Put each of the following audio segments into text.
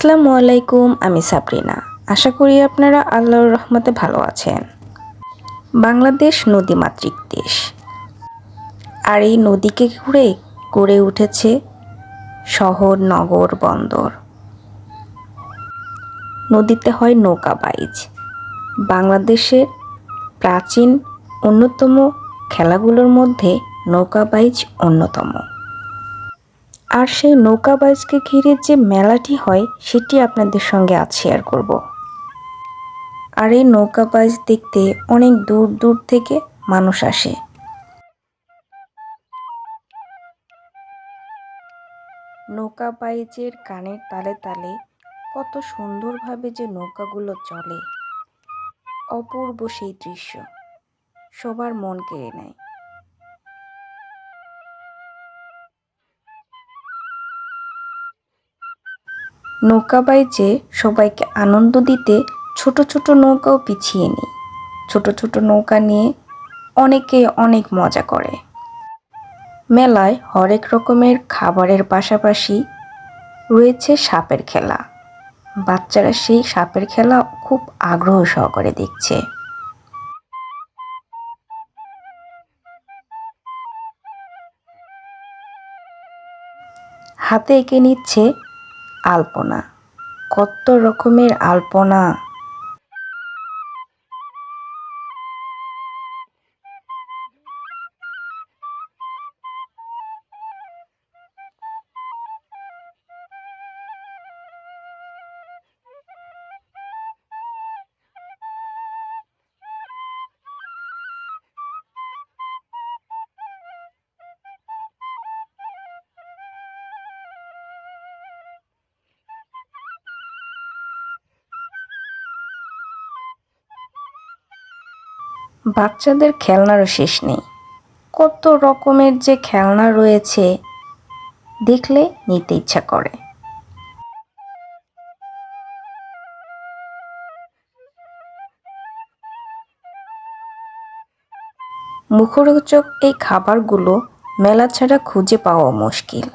আসসালামু আলাইকুম, আমি সাবরিনা। আশা করি আপনারা আল্লাহর রহমতে ভালো আছেন। বাংলাদেশ নদীমাতৃক দেশ। আর এই নদীকে ঘুরে গড়ে উঠেছে শহর, নগর, বন্দর। নদীতে হয় নৌকা বাইচ বাংলাদেশের প্রাচীন অন্যতম খেলাগুলোর মধ্যে নৌকা বাইচ অন্যতম। আর সেই নৌকা বাইচকে ঘিরে যে মেলাটি হয়, সেটি আপনাদের সঙ্গে আজ শেয়ার করব। আর এই নৌকা বাইচ দেখতে অনেক দূর দূর থেকে মানুষ আসে। নৌকা বাইচের কানের তালে তালে কত সুন্দরভাবে যে নৌকাগুলো চলে। অপূর্ব সেই দৃশ্য। সবার মন কেড়ে নেয়। নৌকা বাইচে সবাইকে আনন্দ দিতে ছোট ছোট নৌকাও পিছিয়ে নিই। ছোট ছোট নৌকা নিয়ে অনেকে অনেক মজা করে। মেলায় হরেক রকমের খাবারের পাশাপাশি রয়েছে সাপের খেলা। বাচ্চারা সেই সাপের খেলা খুব আগ্রহ সহকারে দেখছে। হাতে এঁকে নিচ্ছে আলপনা। কত রকমের আলপনা। বাচ্চাদের খেলনারও শেষ নেই। কত রকমের যে খেলনা রয়েছে, দেখলে নিতে ইচ্ছা করে। মুখরোচক এই খাবারগুলো মেলা ছাড়া খুঁজে পাওয়া মুশকিল।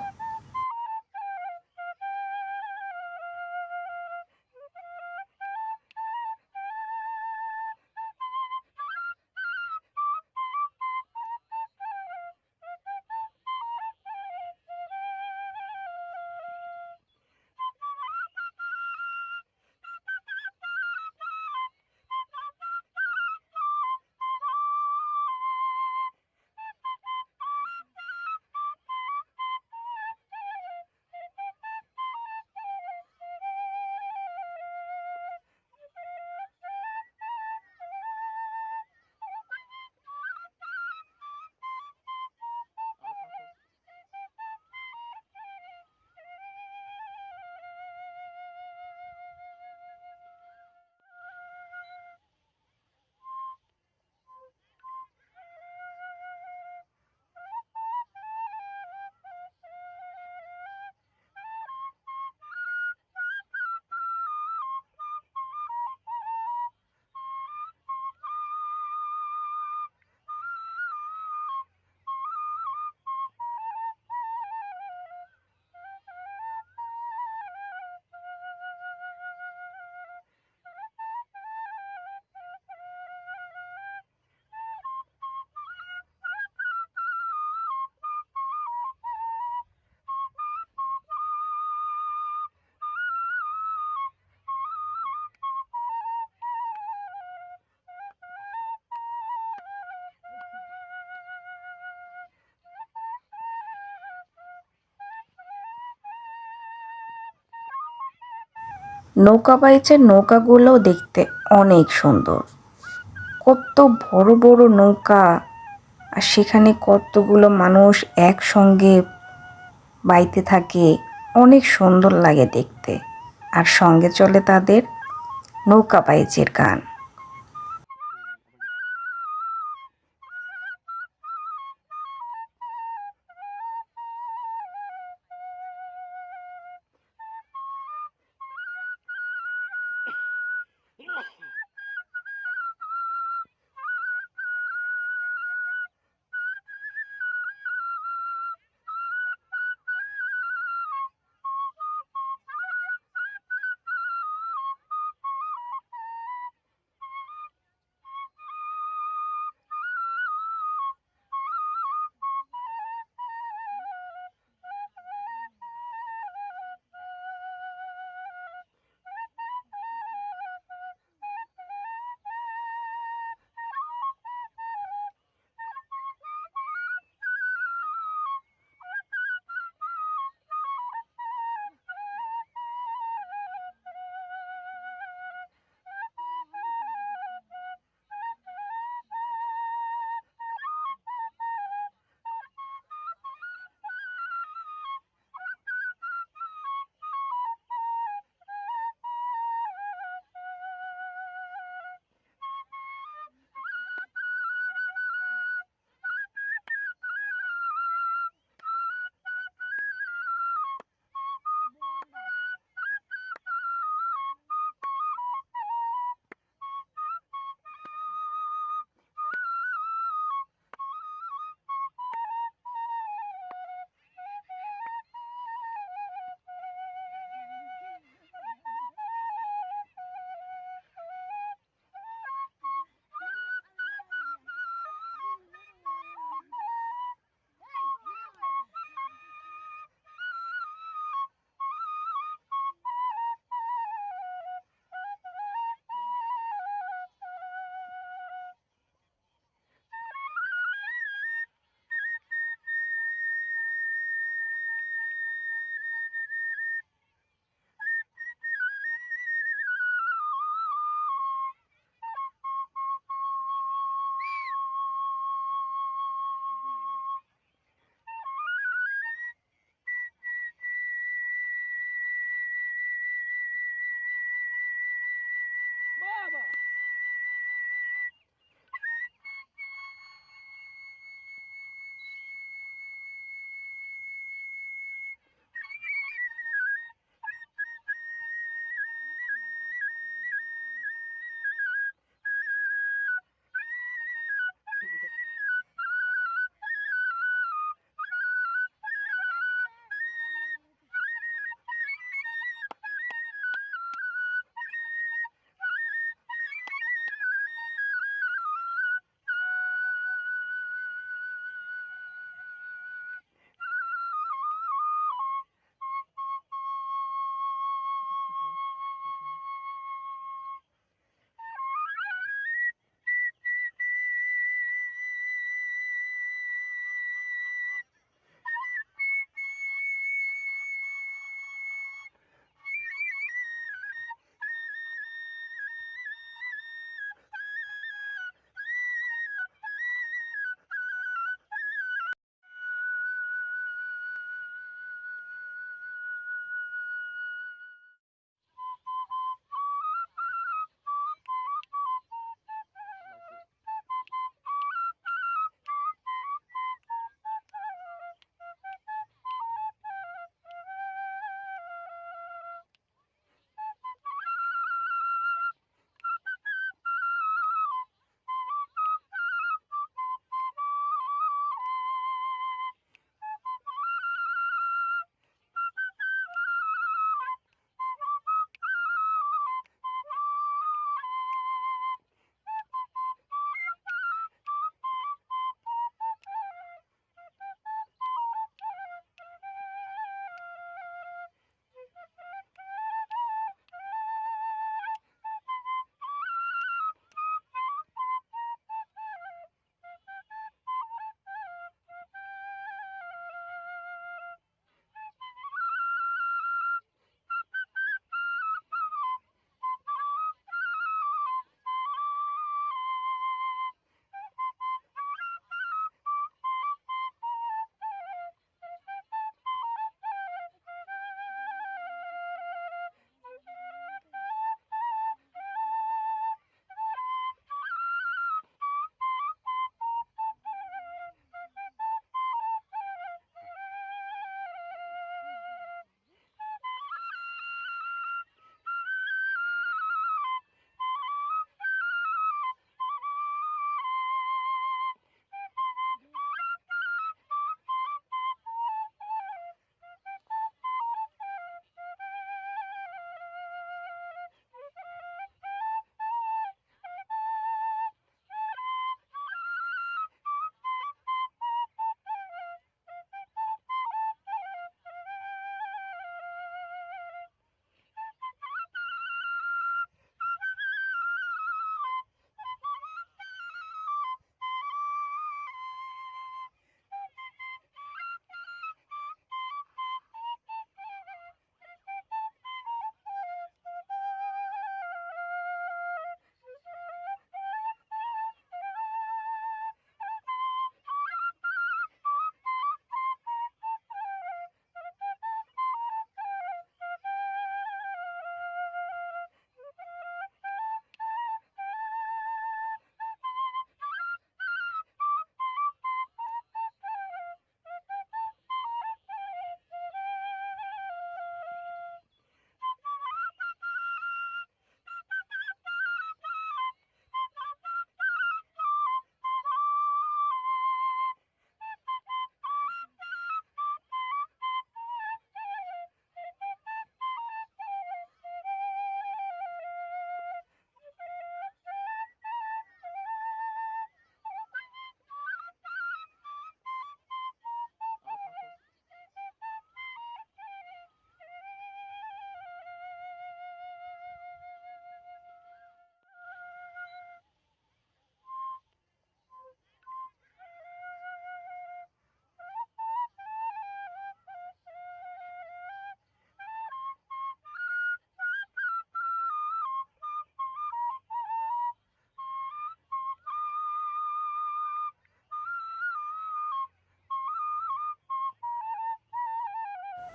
নৌকা বাইচের নৌকাগুলো দেখতে অনেক সুন্দর। কত বড় বড় নৌকা, আর সেখানে কতগুলো মানুষ একসঙ্গে বাইতে থাকে, অনেক সুন্দর লাগে দেখতে। আর সঙ্গে চলে তাদের নৌকা বাইচের গান। বাবা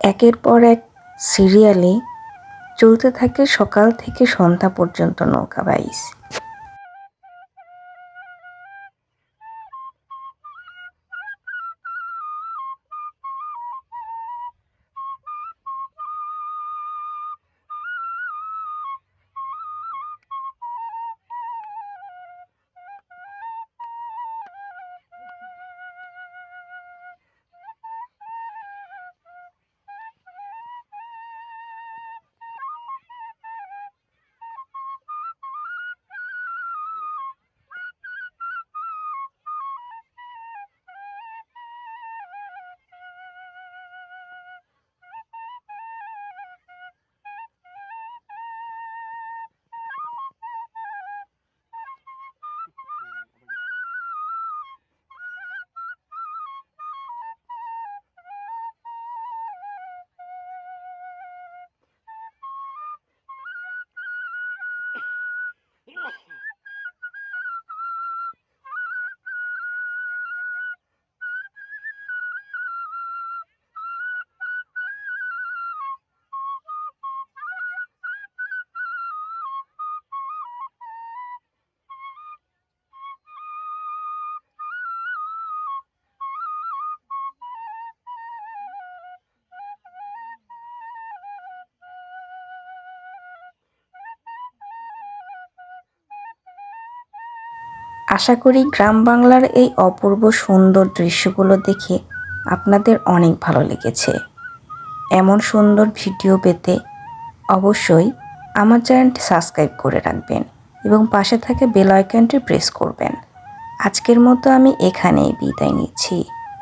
একের পর এক সিরিয়ালে চলতে থাকে সকাল থেকে সন্ধ্যা পর্যন্ত নৌকা বাইচ আশা করি গ্রাম বাংলার এই অপূর্ব সুন্দর দৃশ্যগুলো দেখে আপনাদের অনেক ভালো লেগেছে। এমন সুন্দর ভিডিও পেতে অবশ্যই আমার চ্যানেলটি সাবস্ক্রাইব করে রাখবেন এবং পাশে থাকে বেল আইকনটি প্রেস করবেন। আজকের মতো আমি এখানেই বিদায় নিচ্ছি।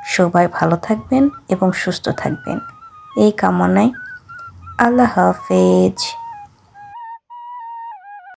সবাই ভালো থাকবেন এবং সুস্থ থাকবেন। এই কামনায় আল্লাহ হাফেজ।